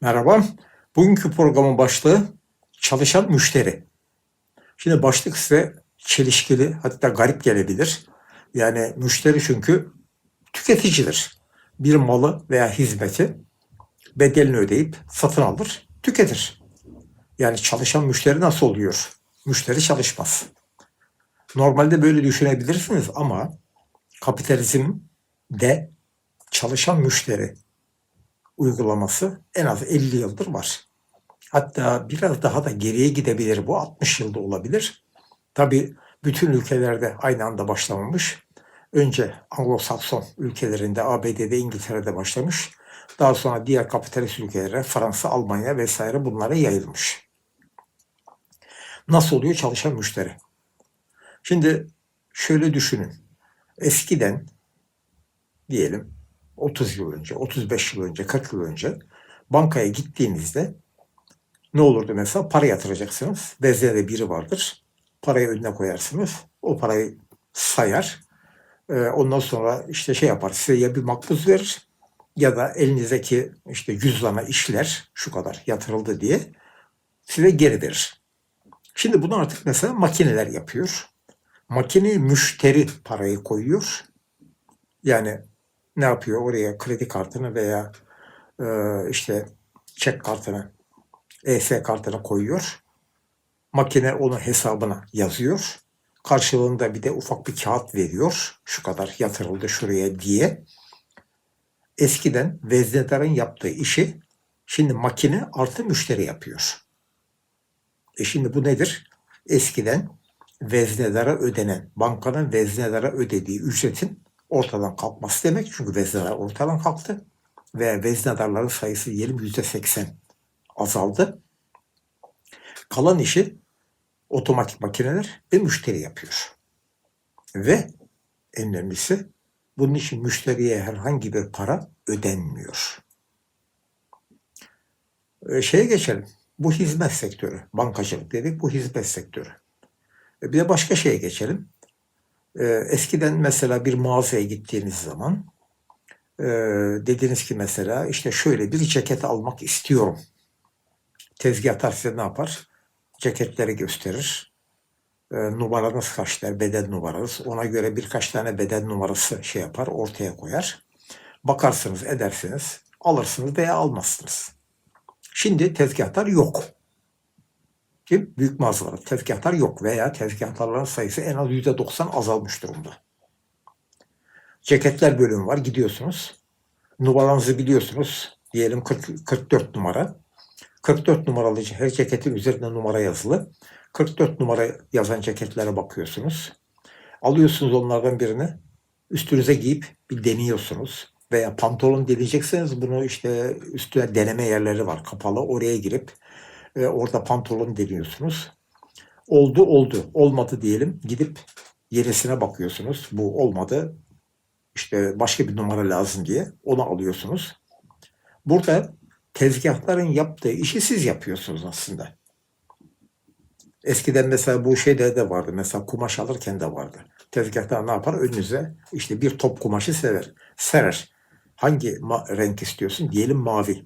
Merhaba. Bugünkü programın başlığı çalışan müşteri. Şimdi başlık size çelişkili hatta garip gelebilir. Yani müşteri çünkü tüketicidir. Bir malı veya hizmeti bedelini ödeyip satın alır, tüketir. Yani çalışan müşteri nasıl oluyor? Müşteri çalışmaz. Normalde böyle düşünebilirsiniz ama kapitalizmde çalışan müşteri uygulaması en az 50 yıldır var. Hatta biraz daha da geriye gidebilir bu 60 yılda olabilir. Tabi bütün ülkelerde aynı anda başlamamış. Önce Anglo-Sakson ülkelerinde, ABD'de, İngiltere'de başlamış. Daha sonra diğer kapitalist ülkelere, Fransa, Almanya vesaire bunlara yayılmış. Nasıl oluyor çalışan müşteri? Şimdi şöyle düşünün. Eskiden diyelim 30 yıl önce, 35 yıl önce, 40 yıl önce bankaya gittiğinizde ne olurdu mesela? Para yatıracaksınız. Veznede biri vardır. Parayı önüne koyarsınız. O parayı sayar. Ee, ondan sonra işte şey yapar. Size ya bir makbuz verir ya da elinizdeki işte cüzdana işler şu kadar yatırıldı diye size geri verir. Şimdi bunu artık mesela makineler yapıyor. Makine müşteri parayı koyuyor. Yani ne yapıyor? Oraya kredi kartını veya e, işte çek kartını, ES kartını koyuyor. Makine onun hesabına yazıyor. Karşılığında bir de ufak bir kağıt veriyor. Şu kadar yatırıldı şuraya diye. Eskiden veznedarın yaptığı işi şimdi makine artı müşteri yapıyor. E şimdi bu nedir? Eskiden veznedara ödenen, bankanın veznedara ödediği ücretin ortadan kalkması demek. Çünkü vezneler ortadan kalktı ve veznedarların sayısı diyelim yüzde seksen azaldı. Kalan işi otomatik makineler ve müşteri yapıyor. Ve en önemlisi bunun için müşteriye herhangi bir para ödenmiyor. Ee, şeye geçelim. Bu hizmet sektörü. Bankacılık dedik. Bu hizmet sektörü. E, bir de başka şeye geçelim. Ee, eskiden mesela bir mağazaya gittiğiniz zaman e, dediniz ki mesela işte şöyle bir ceket almak istiyorum. Tezgahtar size ne yapar? Ceketleri gösterir. E, numaranız kaç der, beden numaranız. Ona göre birkaç tane beden numarası şey yapar, ortaya koyar. Bakarsınız, edersiniz, alırsınız veya almazsınız. Şimdi tezgahtar yok. Kim? Büyük mağazalar. Tezgahtar yok veya tezgahtarların sayısı en az %90 azalmış durumda. Ceketler bölümü var. Gidiyorsunuz. Numaranızı biliyorsunuz. Diyelim 40, 44 numara. 44 numaralı her ceketin üzerinde numara yazılı. 44 numara yazan ceketlere bakıyorsunuz. Alıyorsunuz onlardan birini. Üstünüze giyip bir deniyorsunuz. Veya pantolon deneyecekseniz bunu işte üstüne deneme yerleri var kapalı. Oraya girip e, orada pantolon deniyorsunuz. Oldu oldu. Olmadı diyelim. Gidip yerisine bakıyorsunuz. Bu olmadı. İşte başka bir numara lazım diye onu alıyorsunuz. Burada tezgahların yaptığı işi siz yapıyorsunuz aslında. Eskiden mesela bu şeyde de vardı. Mesela kumaş alırken de vardı. Tezgahtar ne yapar? Önünüze işte bir top kumaşı sever. Serer. Hangi renk istiyorsun? Diyelim mavi.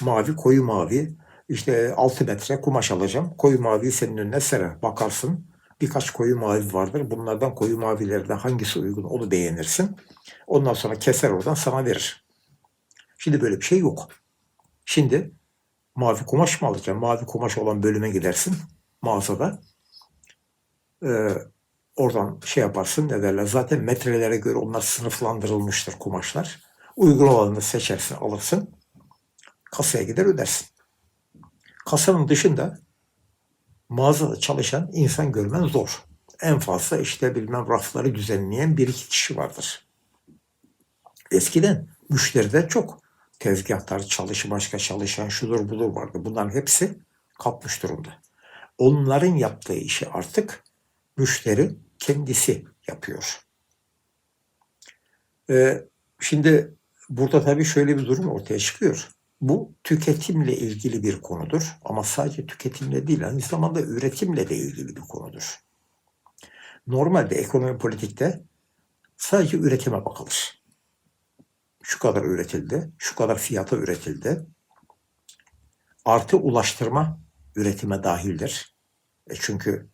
Mavi, koyu mavi. İşte 6 metre kumaş alacağım. Koyu maviyi senin önüne serer. Bakarsın. Birkaç koyu mavi vardır. Bunlardan koyu mavilerden hangisi uygun onu beğenirsin. Ondan sonra keser oradan sana verir. Şimdi böyle bir şey yok. Şimdi mavi kumaş mı alacaksın? Mavi kumaş olan bölüme gidersin mağazada. Ee, oradan şey yaparsın ne derler. Zaten metrelere göre onlar sınıflandırılmıştır kumaşlar. Uygun olanını seçersin, alırsın. Kasaya gider ödersin. Kasanın dışında mağazada çalışan insan görmen zor. En fazla işte bilmem rafları düzenleyen bir iki kişi vardır. Eskiden müşteride çok tezgahtar, çalışı başka çalışan şudur budur vardı. Bunların hepsi kapmış durumda. Onların yaptığı işi artık müşteri kendisi yapıyor. Ee, şimdi burada tabii şöyle bir durum ortaya çıkıyor. Bu tüketimle ilgili bir konudur ama sadece tüketimle değil aynı zamanda üretimle de ilgili bir konudur. Normalde ekonomi politikte sadece üretime bakılır. Şu kadar üretildi, şu kadar fiyata üretildi. Artı ulaştırma üretime dahildir. E çünkü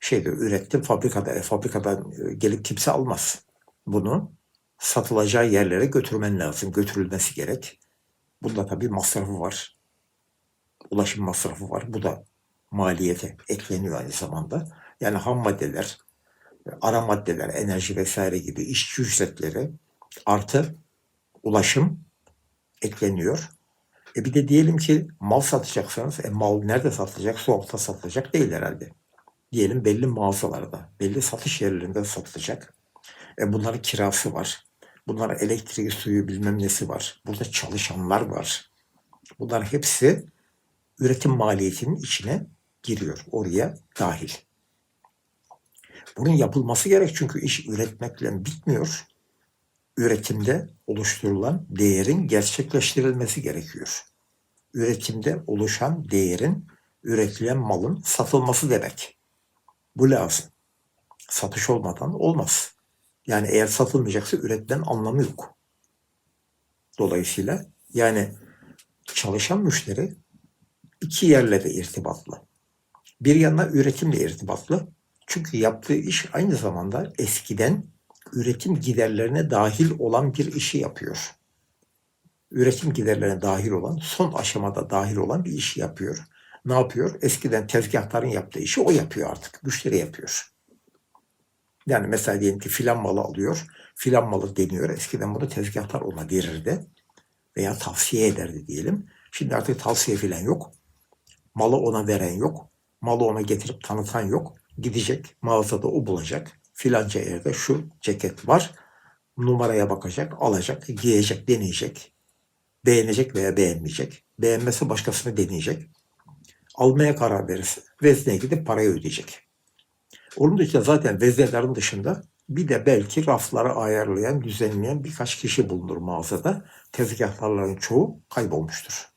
şeyde ürettim fabrikada, e, fabrikadan e, gelip kimse almaz. Bunu satılacağı yerlere götürmen lazım. Götürülmesi gerek. Bunda tabii masrafı var. Ulaşım masrafı var. Bu da maliyete ekleniyor aynı zamanda. Yani ham maddeler, ara maddeler, enerji vesaire gibi işçi ücretleri artı ulaşım ekleniyor. E bir de diyelim ki mal satacaksanız, e mal nerede satılacak? Soğukta satılacak değil herhalde. Diyelim belli mağazalarda, belli satış yerlerinde satılacak. E bunların kirası var. Bunların elektriği, suyu bilmem nesi var. Burada çalışanlar var. Bunların hepsi üretim maliyetinin içine giriyor. Oraya dahil. Bunun yapılması gerek çünkü iş üretmekle bitmiyor. Üretimde oluşturulan değerin gerçekleştirilmesi gerekiyor. Üretimde oluşan değerin üretilen malın satılması demek. Bu lazım. Satış olmadan olmaz. Yani eğer satılmayacaksa üretilen anlamı yok. Dolayısıyla yani çalışan müşteri iki yerle de irtibatlı. Bir yana üretimle irtibatlı. Çünkü yaptığı iş aynı zamanda eskiden üretim giderlerine dahil olan bir işi yapıyor. Üretim giderlerine dahil olan, son aşamada dahil olan bir işi yapıyor. Ne yapıyor? Eskiden tezgahların yaptığı işi o yapıyor artık. Müşteri yapıyor. Yani mesela diyelim ki filan malı alıyor. Filan malı deniyor. Eskiden bunu tezgahlar ona verirdi. Veya tavsiye ederdi diyelim. Şimdi artık tavsiye filan yok. Malı ona veren yok. Malı ona getirip tanıtan yok. Gidecek mağazada o bulacak. Filanca yerde şu ceket var. Numaraya bakacak, alacak, giyecek, deneyecek. Beğenecek veya beğenmeyecek. Beğenmesi başkasını deneyecek. Almaya karar verirse vezneye gidip parayı ödeyecek. Onun dışında zaten veznelerin dışında bir de belki rafları ayarlayan, düzenleyen birkaç kişi bulunur mağazada. Tezgahlarların çoğu kaybolmuştur.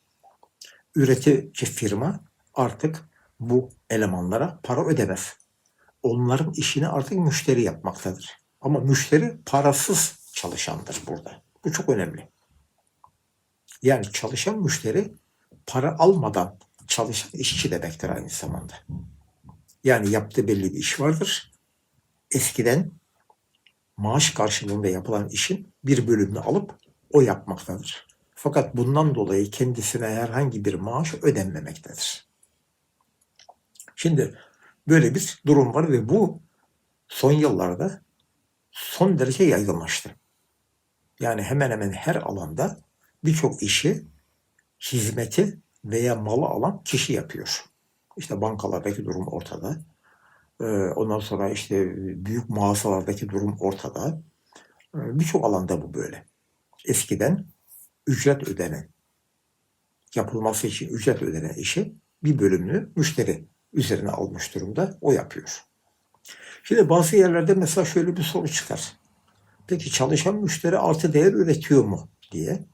Üretici firma artık bu elemanlara para ödemez. Onların işini artık müşteri yapmaktadır. Ama müşteri parasız çalışandır burada. Bu çok önemli. Yani çalışan müşteri para almadan çalışan işçi demektir aynı zamanda. Yani yaptığı belli bir iş vardır. Eskiden maaş karşılığında yapılan işin bir bölümünü alıp o yapmaktadır. Fakat bundan dolayı kendisine herhangi bir maaş ödenmemektedir. Şimdi böyle bir durum var ve bu son yıllarda son derece yaygınlaştı. Yani hemen hemen her alanda birçok işi, hizmeti veya malı alan kişi yapıyor. İşte bankalardaki durum ortada. Ee, ondan sonra işte büyük mağazalardaki durum ortada. Ee, birçok alanda bu böyle. Eskiden ücret ödenen, yapılması için ücret ödenen işi bir bölümünü müşteri üzerine almış durumda. O yapıyor. Şimdi bazı yerlerde mesela şöyle bir soru çıkar. Peki çalışan müşteri artı değer üretiyor mu diye.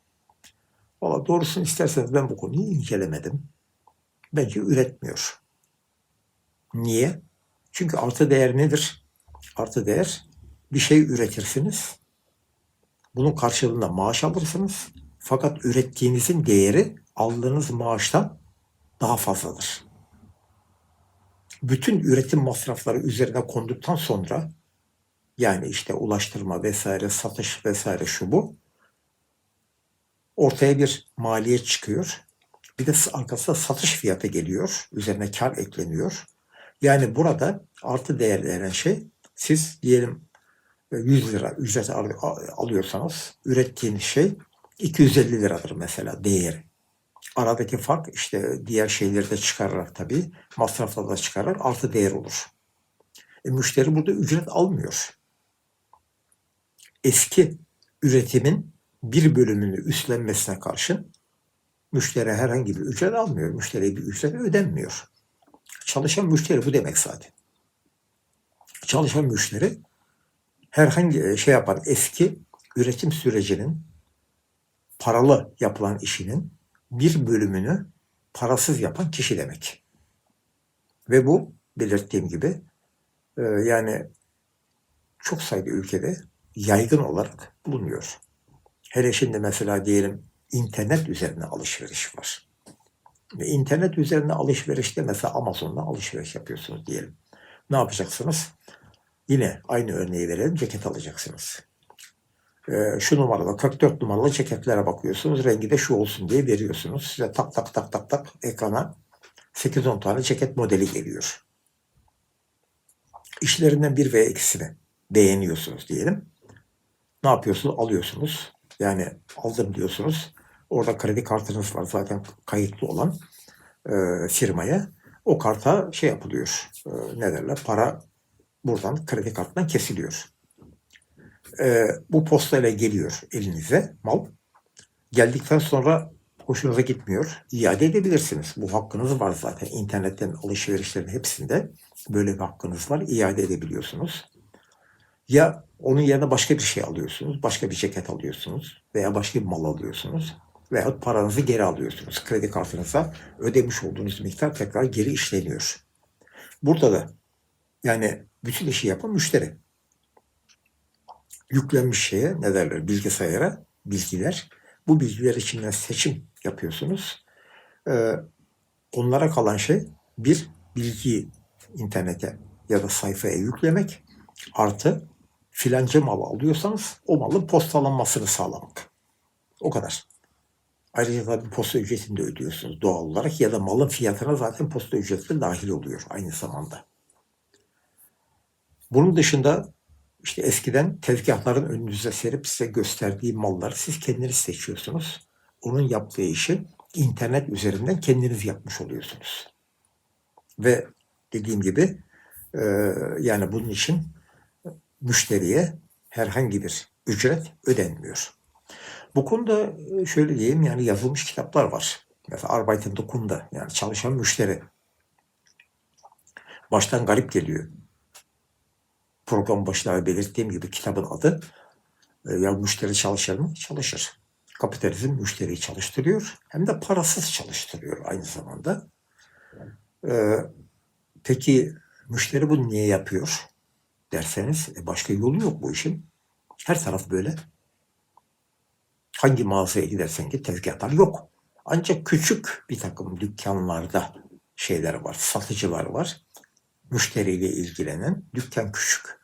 Valla doğrusunu isterseniz ben bu konuyu incelemedim. Bence üretmiyor. Niye? Çünkü artı değer nedir? Artı değer bir şey üretirsiniz. Bunun karşılığında maaş alırsınız. Fakat ürettiğinizin değeri aldığınız maaştan daha fazladır. Bütün üretim masrafları üzerine konduktan sonra yani işte ulaştırma vesaire, satış vesaire şu bu ortaya bir maliyet çıkıyor. Bir de arkasında satış fiyatı geliyor. Üzerine kar ekleniyor. Yani burada artı değer denen şey siz diyelim 100 lira ücret alıyorsanız ürettiğiniz şey 250 liradır mesela değeri. Aradaki fark işte diğer şeyleri de çıkararak tabii masrafları da çıkarar artı değer olur. E, müşteri burada ücret almıyor. Eski üretimin bir bölümünü üstlenmesine karşın müşteri herhangi bir ücret almıyor. Müşteriye bir ücret ödenmiyor. Çalışan müşteri bu demek zaten. Çalışan müşteri herhangi e, şey yapan eski üretim sürecinin paralı yapılan işinin bir bölümünü parasız yapan kişi demek. Ve bu belirttiğim gibi e, yani çok sayıda ülkede yaygın olarak bulunuyor. Hele şimdi mesela diyelim internet üzerine alışveriş var. Ve internet üzerinde alışverişte mesela Amazon'dan alışveriş yapıyorsunuz diyelim. Ne yapacaksınız? Yine aynı örneği verelim. Ceket alacaksınız. Ee, şu numaralı 44 numaralı ceketlere bakıyorsunuz. Rengi de şu olsun diye veriyorsunuz. Size tak tak tak tak tak ekrana 8-10 tane ceket modeli geliyor. İşlerinden bir veya ikisini beğeniyorsunuz diyelim. Ne yapıyorsunuz? Alıyorsunuz. Yani aldım diyorsunuz. Orada kredi kartınız var zaten kayıtlı olan e, firmaya. O karta şey yapılıyor. E, ne derler? Para buradan kredi kartından kesiliyor. E, bu postayla geliyor elinize mal. Geldikten sonra hoşunuza gitmiyor. İade edebilirsiniz. Bu hakkınız var zaten. İnternetten alışverişlerin hepsinde böyle bir hakkınız var. İade edebiliyorsunuz. Ya onun yerine başka bir şey alıyorsunuz. Başka bir ceket alıyorsunuz. Veya başka bir mal alıyorsunuz. Veyahut paranızı geri alıyorsunuz. Kredi kartınıza ödemiş olduğunuz miktar tekrar geri işleniyor. Burada da yani bütün işi yapan müşteri. Yüklenmiş şeye ne derler bilgisayara bilgiler. Bu bilgiler içinden seçim yapıyorsunuz. Ee, onlara kalan şey bir bilgi internete ya da sayfaya yüklemek artı filanca malı alıyorsanız o malın postalanmasını sağlamak. O kadar. Ayrıca tabii posta ücretini de ödüyorsunuz doğal olarak ya da malın fiyatına zaten posta ücreti de dahil oluyor aynı zamanda. Bunun dışında işte eskiden tezgahların önünüze serip size gösterdiği malları siz kendiniz seçiyorsunuz. Onun yaptığı işi internet üzerinden kendiniz yapmış oluyorsunuz. Ve dediğim gibi e, yani bunun için müşteriye herhangi bir ücret ödenmiyor. Bu konuda e, şöyle diyeyim yani yazılmış kitaplar var. Mesela Arbeiten Dokun'da yani çalışan müşteri. Baştan garip geliyor. Program başında belirttiğim gibi kitabın adı e, ya müşteri çalışır mı? Çalışır. Kapitalizm müşteriyi çalıştırıyor. Hem de parasız çalıştırıyor aynı zamanda. Ee, peki müşteri bunu niye yapıyor derseniz e, başka yolu yok bu işin. Her taraf böyle. Hangi mağazaya gidersen git tezgahlar yok. Ancak küçük bir takım dükkanlarda şeyler var, satıcılar var. Müşteriyle ilgilenen dükkan küçük.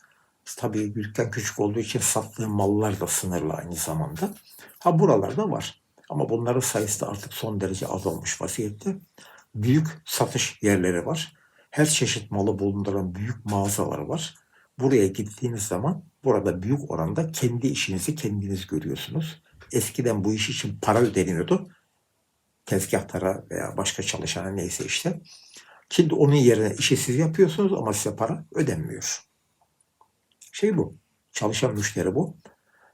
Tabii dükkan küçük olduğu için sattığı mallar da sınırlı aynı zamanda. Ha buralarda var. Ama bunların sayısı da artık son derece azalmış vaziyette. Büyük satış yerleri var. Her çeşit malı bulunduran büyük mağazalar var. Buraya gittiğiniz zaman burada büyük oranda kendi işinizi kendiniz görüyorsunuz. Eskiden bu iş için para ödeniyordu. Tezgahtara veya başka çalışana neyse işte. Şimdi onun yerine işi siz yapıyorsunuz ama size para ödenmiyor. Şey bu. Çalışan müşteri bu.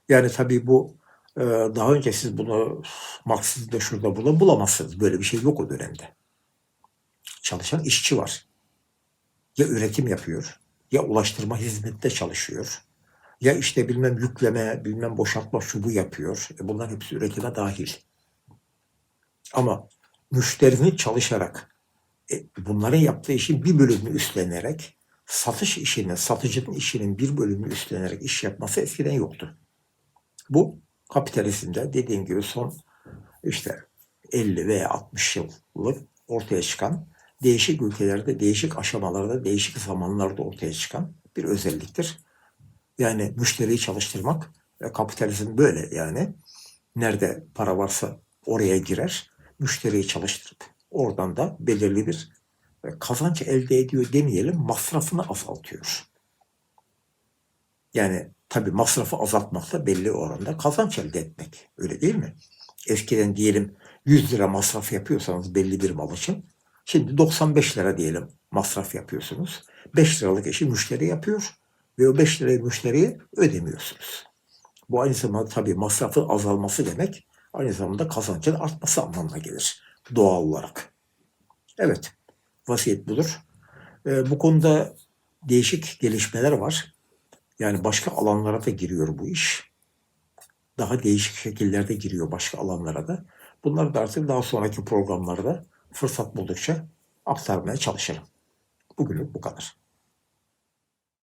Yani tabii bu e, daha önce siz bunu Marksizm'de şurada burada bulamazsınız. Böyle bir şey yok o dönemde. Çalışan işçi var. Ya üretim yapıyor, ya ulaştırma hizmetinde çalışıyor, ya işte bilmem yükleme, bilmem boşaltma şu bu yapıyor. E bunlar hepsi üretime dahil. Ama müşterinin çalışarak e, bunların yaptığı işin bir bölümünü üstlenerek satış işinin, satıcının işinin bir bölümünü üstlenerek iş yapması eskiden yoktu. Bu kapitalizmde dediğim gibi son işte 50 veya 60 yıllık ortaya çıkan değişik ülkelerde, değişik aşamalarda, değişik zamanlarda ortaya çıkan bir özelliktir. Yani müşteriyi çalıştırmak ve kapitalizm böyle yani. Nerede para varsa oraya girer, müşteriyi çalıştırıp oradan da belirli bir kazanç elde ediyor demeyelim, masrafını azaltıyor. Yani tabii masrafı azaltmakla belli oranda kazanç elde etmek. Öyle değil mi? Eskiden diyelim 100 lira masraf yapıyorsanız belli bir mal için, şimdi 95 lira diyelim masraf yapıyorsunuz. 5 liralık işi müşteri yapıyor ve o 5 lirayı müşteriye ödemiyorsunuz. Bu aynı zamanda tabii masrafın azalması demek aynı zamanda kazancın artması anlamına gelir doğal olarak. Evet, vaziyet budur. Ee, bu konuda değişik gelişmeler var. Yani başka alanlara da giriyor bu iş. Daha değişik şekillerde giriyor başka alanlara da. Bunları da artık daha sonraki programlarda fırsat buldukça aktarmaya çalışırım. Bugünlük bu kadar.